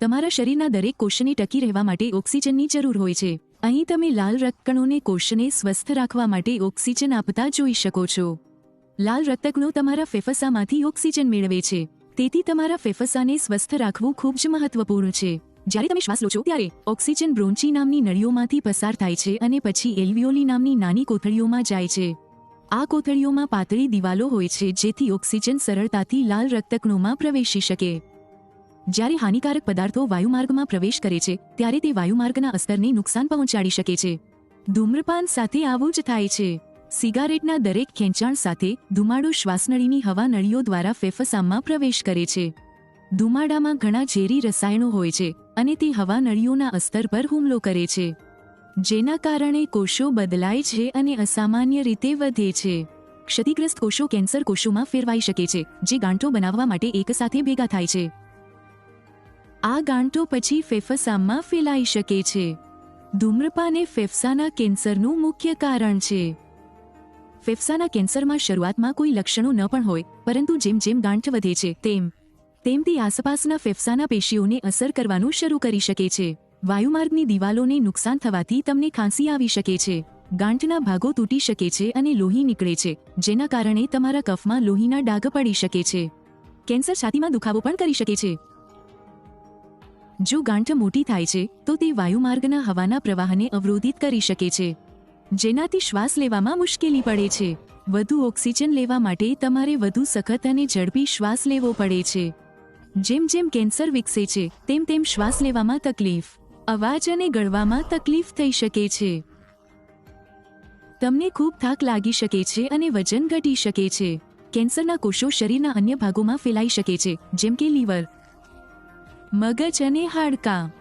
તમારા શરીરના દરેક કોષને ટકી રહેવા માટે ઓક્સિજનની જરૂર હોય છે. અહીં તમે લાલ રક્તકણોને કોષને સ્વસ્થ રાખવા માટે ઓક્સિજન આપતા જોઈ શકો છો. લાલ રક્તકણો તમારા ફેફસામાંથી ઓક્સિજન મેળવે છે. તેથી તમારા ફેફસાને સ્વસ્થ રાખવું ખૂબ જ મહત્વપૂર્ણ છે. જ્યારે તમે શ્વાસ લો છો ત્યારે ઓક્સિજન બ્રોન્ચી નામની નળીઓમાંથી પસાર થાય છે અને પછી એલ્વિયોલી નામની નાની કોથળીઓમાં જાય છે. આ કોથળીઓમાં પાતળી દિવાલો હોય છે જેથી ઓક્સિજન સરળતાથી લાલ રક્તકણોમાં પ્રવેશી શકે. જ્યારે હાનિકારક પદાર્થો વાયુમાર્ગમાં પ્રવેશ કરે છે, ત્યારે તે વાયુમાર્ગના અસ્તરને નુકસાન પહોંચાડી શકે છે. ધૂમ્રપાન સાથે આવું જ થાય છે. સિગારેટના દરેક ખેંચાણ સાથે ધુમાડો શ્વાસનળીની હવા નળીઓ દ્વારા ફેફસામાં પ્રવેશ કરે છે. ધુમાડામાં ઘણા ઝેરી રસાયણો હોય છે અને તે હવા નળીઓના અસ્તર પર હુમલો કરે છે. જેના કારણે કોષો બદલાય છે અને અસામાન્ય રીતે વધે છે. ક્ષતિગ્રસ્ત કોષો કેન્સર કોષોમાં ફેરવાઈ શકે છે, જે ગાંઠો બનાવવા માટે એકસાથે ભેગા થાય છે. આ ગાંઠો પછી ફેફસામાં ફેલાઈ શકે છે. ધૂમ્રપાન એ ફેફસાના કેન્સરનું મુખ્ય કારણ છે. ફેફસાના કેન્સરમાં શરૂઆતમાં કોઈ લક્ષણો ન પણ હોય, પરંતુ જેમ જેમ ગાંઠ વધે છે, તેમ તેમથી આસપાસના ફેફસાના પેશીઓને અસર કરવાનું શરૂ કરી શકે છે. વાયુમાર્ગની દિવાલોને નુકસાન થવાથી તમને ખાંસી આવી શકે છે. ગાંઠના ભાગો તૂટી શકે છે અને લોહી નીકળે છે, જેના કારણે તમારા કફમાં લોહીના ડાઘ પડી શકે છે. કેન્સર છાતીમાં દુખાવો પણ કરી શકે છે. જો ગાંઠ મોટી થાય છે, તો તે વાયુમાર્ગના હવાના પ્રવાહને અવરોધિત કરી શકે છે. જેનાથી શ્વાસ લેવામાં મુશ્કેલી પડે છે. વધુ ઓક્સિજન લેવા માટે તમારે વધુ સખત અને ઝડપી શ્વાસ લેવો પડે છે. જેમ જેમ કેન્સર વિકસે છે, તેમ તેમ શ્વાસ લેવામાં તકલીફ, અવાજ અને ગળવામાં તકલીફ થઈ શકે છે. તમને ખૂબ થાક લાગી શકે છે અને વજન ઘટી શકે છે. કેન્સરના કોષો શરીરના અન્ય ભાગોમાં ફેલાઈ શકે છે, જેમ કે લીવર મગજ અને હાડકાં